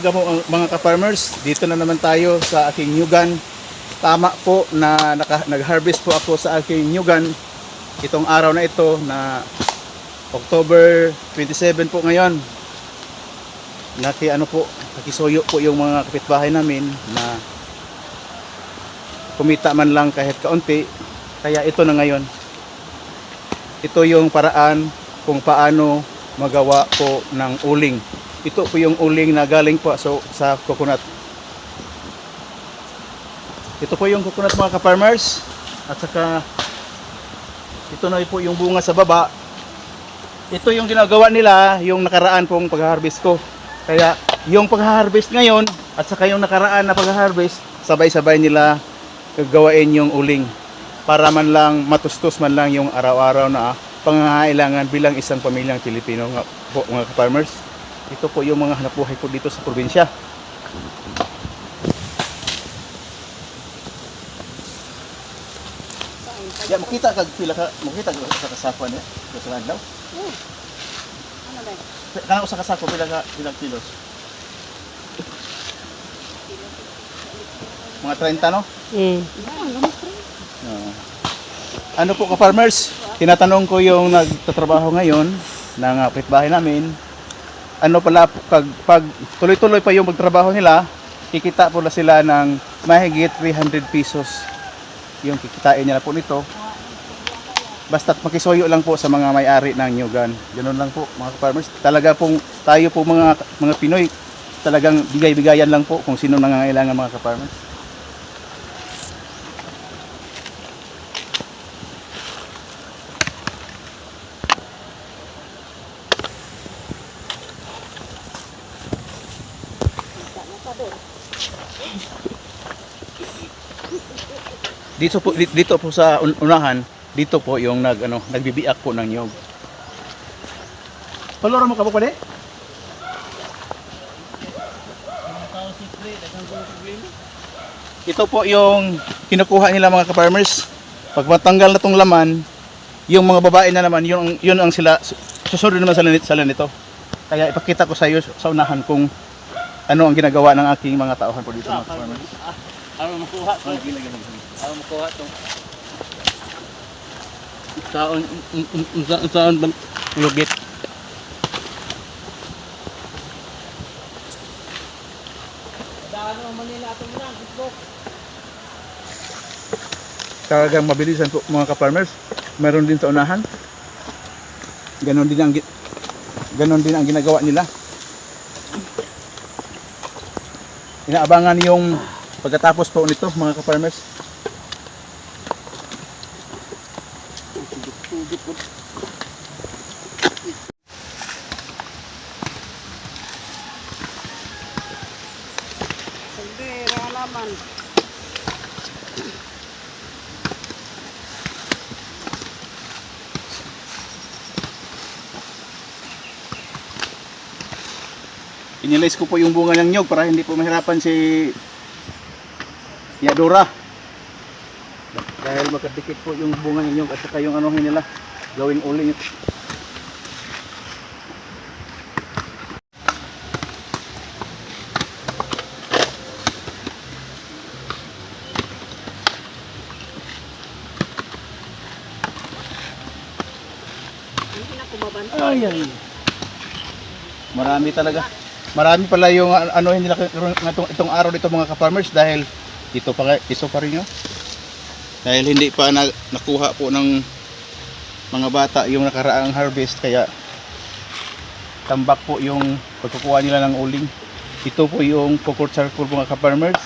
Ang- mga ka-farmers, dito na naman tayo sa aking nyugan. Tama po na nag-harvest po ako sa aking nyugan itong araw na ito na October 27 po ngayon. Naki ano po, nakisuyo po yung mga kapitbahay namin na kumita man lang kahit kaunti. Kaya ito na ngayon. Ito yung paraan kung paano magawa po ng uling. Ito po yung uling na galing po so, sa coconut. Ito po yung coconut mga ka-farmers. At saka ito na po yung bunga sa baba. Ito yung ginagawa nila yung nakaraan pong pag-harvest ko. Kaya yung pag-harvest ngayon at saka yung nakaraan na pag-harvest, sabay-sabay nila gagawain yung uling para man lang matustos man lang yung araw-araw na pangangailangan bilang isang pamilyang Pilipino nga po mga farmers. Ito po yung mga hanap buhay ko dito sa probinsya. Ya, makita kag pila ka, makita ka sa kasako niya, sa adlaw. Ano ba? Kana sa kasako pila ka pila kilos. Mga 30 no? Mm. Ano. Oo. Ano po ka-farmers? Tinatanong ko yung nagtatrabaho ngayon ng uh, bahay namin. Ano pala, po, kag, pag tuloy-tuloy pa yung magtrabaho nila, kikita po na sila ng mahigit 300 pesos yung kikitain nila po nito. Basta't makisuyo lang po sa mga may-ari ng Nyugan. Ganun lang po mga farmers. Talaga pong tayo po mga mga Pinoy, talagang bigay-bigayan lang po kung sino nangangailangan mga ka-farmers. Dito po di- dito po sa un- unahan dito po yung nag ano nagbibiak po ng nyog Paloro mo ka po pala Ito po yung kinukuha nila mga ka-farmers. Pag matanggal na tong laman, yung mga babae na naman, yun, yun ang sila, susunod naman sa lanit, sa lanito. Kaya ipakita ko sa iyo sa unahan kung ano ang ginagawa ng aking mga tauhan po dito mga ka-farmers. Ano makuha to? Ano makuha to? Saan, saan, saan bang lugit? talagang mabilisan po mga ka-farmers. Meron din sa unahan. Ganon din ang ganon din ang ginagawa nila. Inaabangan yung pagkatapos po nito mga ka-farmers. Hindi, naman. Inilis ko po yung bunga ng nyog para hindi po mahirapan si Yadora. Dahil magkadikit po yung bunga ng nyog at saka yung ano nila. Hindi na kumabanta. Ay, ay. Marami talaga. Marami pala yung ano ano nila itong, itong araw dito mga ka-farmers dahil dito pa iso pa rin yun. Dahil hindi pa na, nakuha po ng mga bata yung nakaraang harvest kaya tambak po yung pagkukuha nila ng uling. Ito po yung coconut charcoal mga ka-farmers.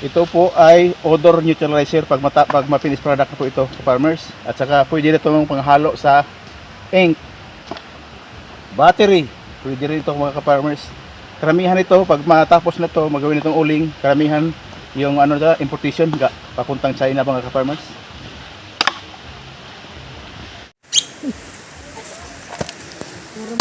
Ito po ay odor neutralizer pag, mata, pag ma-finish product na po ito farmers. At saka pwede rin itong panghalo sa ink, battery. Pwede rin ito mga ka-farmers. Karamihan ito, pag matapos na ito, magawin itong uling, karamihan yung ano da, importation, ga, papuntang China mga ka-farmers. Ano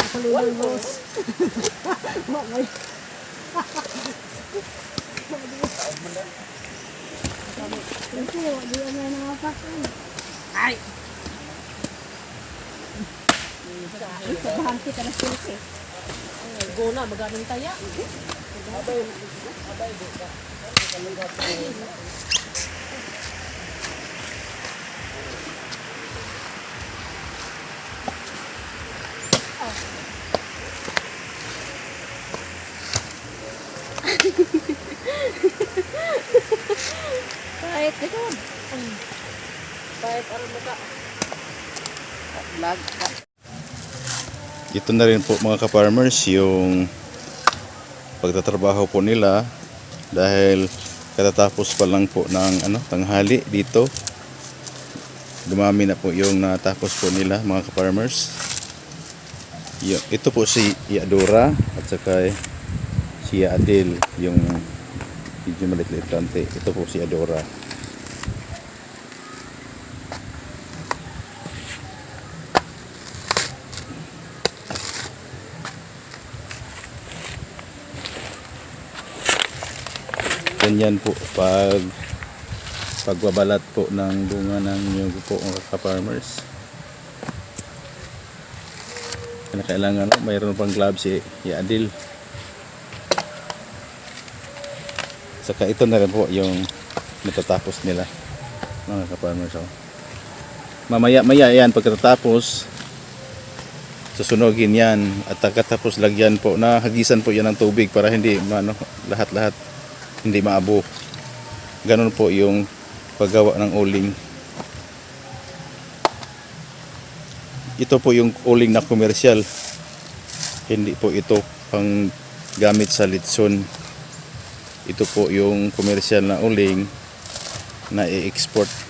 na mga pakin. Ay! Bahante ka na silke. Guna, maganong taya. Kahit ito. Kahit ano maka. Lag. Ito na rin po mga ka-farmers yung pagtatrabaho po nila dahil katatapos pa lang po ng ano, tanghali dito. Dumami na po yung natapos po nila mga ka-farmers. Ito po si Iadora at saka si Adil yung medyo maliit-liit kante. Ito po si Adora. Ganyan po pag pagbabalat po ng bunga ng nyug po mga ka-farmers. Kaya kailangan mayroon pang gloves si Yadil. Saka ito na rin po yung natatapos nila mga ka-farmers. Oh. Mamaya maya yan pagkatapos susunogin yan at pagkatapos lagyan po na hagisan po yan ng tubig para hindi ano, lahat-lahat hindi maabo. Ganun po yung paggawa ng uling. Ito po yung uling na komersyal. Hindi po ito pang gamit sa litson. Ito po yung komersyal na uling na i-export.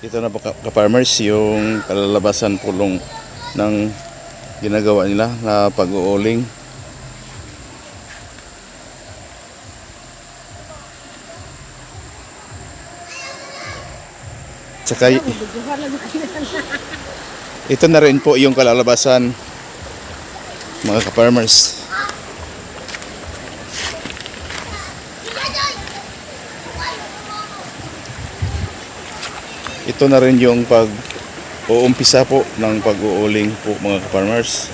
Ito na po ka- ka-farmers yung kalalabasan pulong ng ginagawa nila na pag-uuling. Tsaka ito na rin po yung kalalabasan mga ka-farmers. Ito na rin yung pag uumpisa po ng pag-uuling po mga farmers.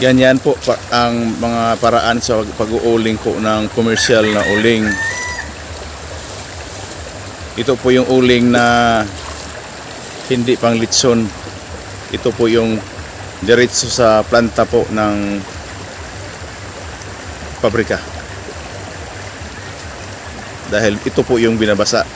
Ganyan po pa- ang mga paraan sa pag-uuling po ng komersyal na uling. Ito po yung uling na hindi pang litson. Ito po yung diretso sa planta po ng pabrika. Dahil ito po yung binabasa.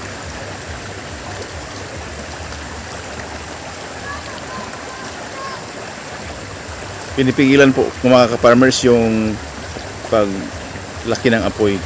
Pinipigilan po ng mga ka-farmers yung paglaki ng apoy.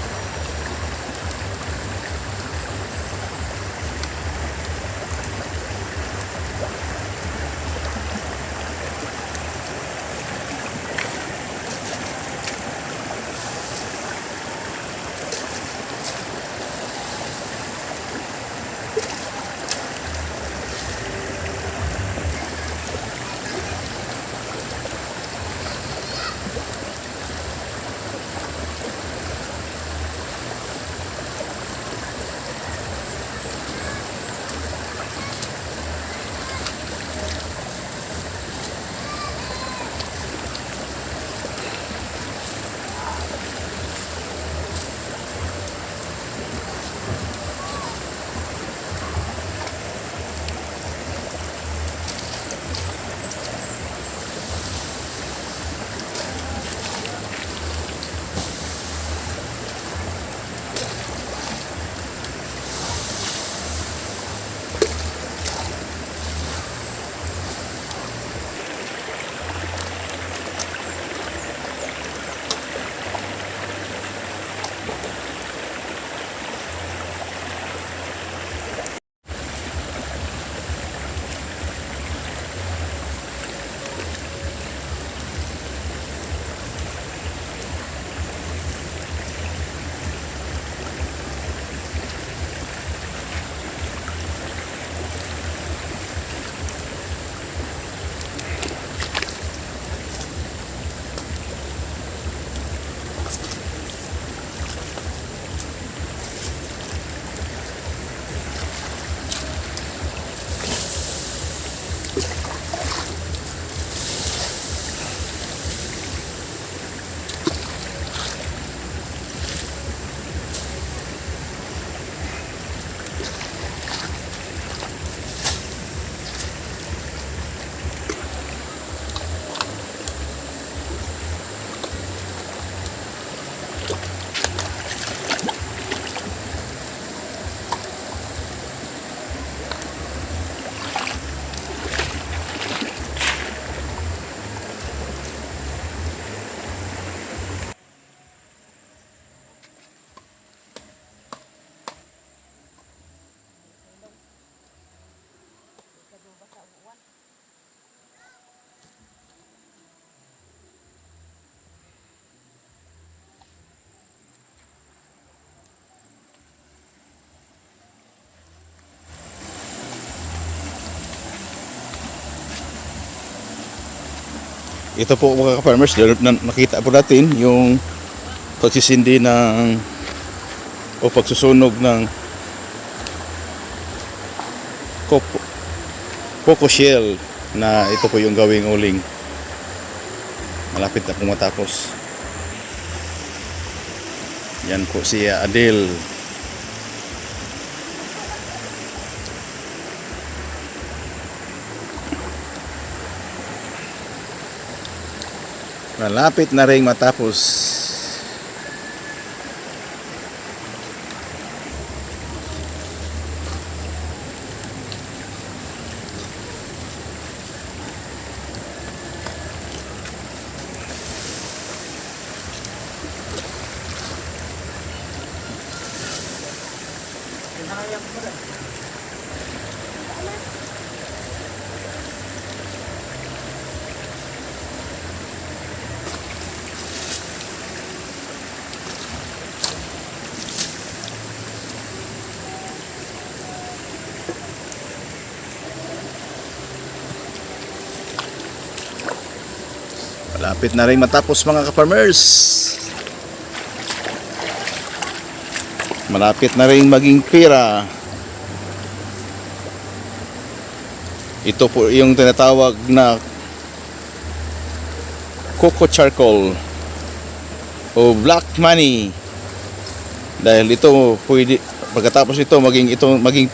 Ito po mga ka-farmers, na- nakita po natin yung pagsisindi ng o pagsusunog ng coco, coco shell na ito po yung gawing uling. Malapit na pong matapos. Yan po si Adele. Malapit na ring matapos. Malapit na rin matapos mga ka-farmers. Malapit na rin maging pira. Ito po yung tinatawag na coco charcoal o black money. Dahil ito pwede pagkatapos ito maging ito maging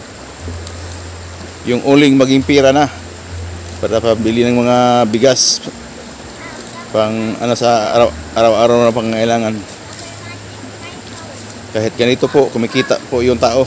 yung uling maging pira na para pabili ng mga bigas pang ano sa araw, araw-araw na pangangailangan. Kahit ganito po, kumikita po yung tao.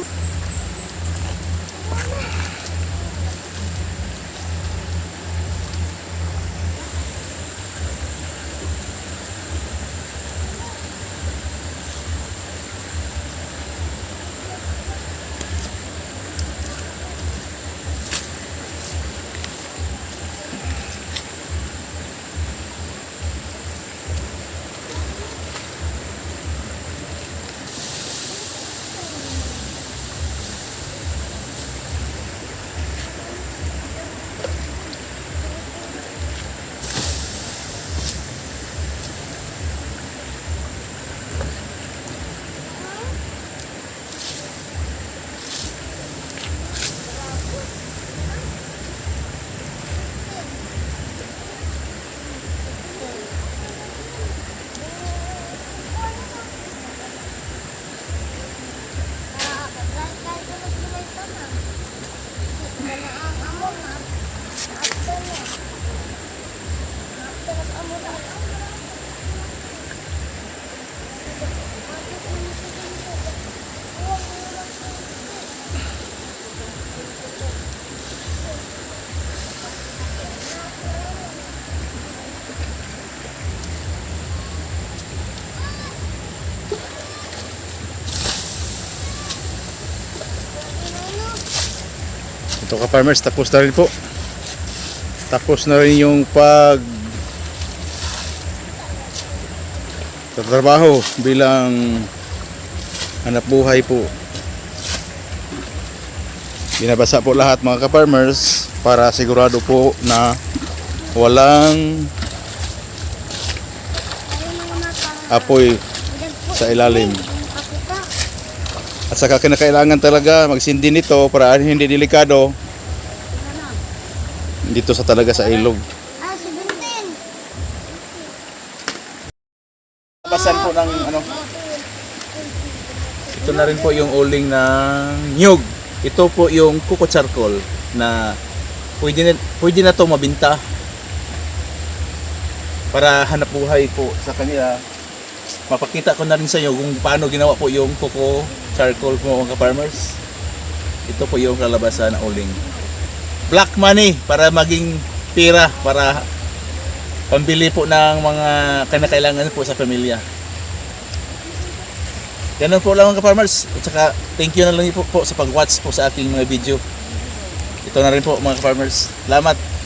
you. Ka farmers, tapos na rin po. Tapos na rin yung pag trabaho bilang hanap buhay po. Binabasa po lahat mga ka-farmers para sigurado po na walang apoy sa ilalim. At saka kinakailangan talaga magsindi nito para hindi delikado dito sa talaga sa ilog. Ah, 17. Basan po ng ano. Ito na rin po yung uling ng nyug. Ito po yung kuko charcoal na pwede na, pwede na to mabinta para hanap buhay po sa kanila. Mapakita ko na rin sa inyo kung paano ginawa po yung kuko charcoal po mga farmers. Ito po yung kalabasan ng uling. Black money para maging pera para pambili po ng mga kinakailangan po sa pamilya. Ganun po lang mga farmers At saka thank you na lang po, po sa pag-watch po sa aking mga video. Ito na rin po mga farmers Salamat.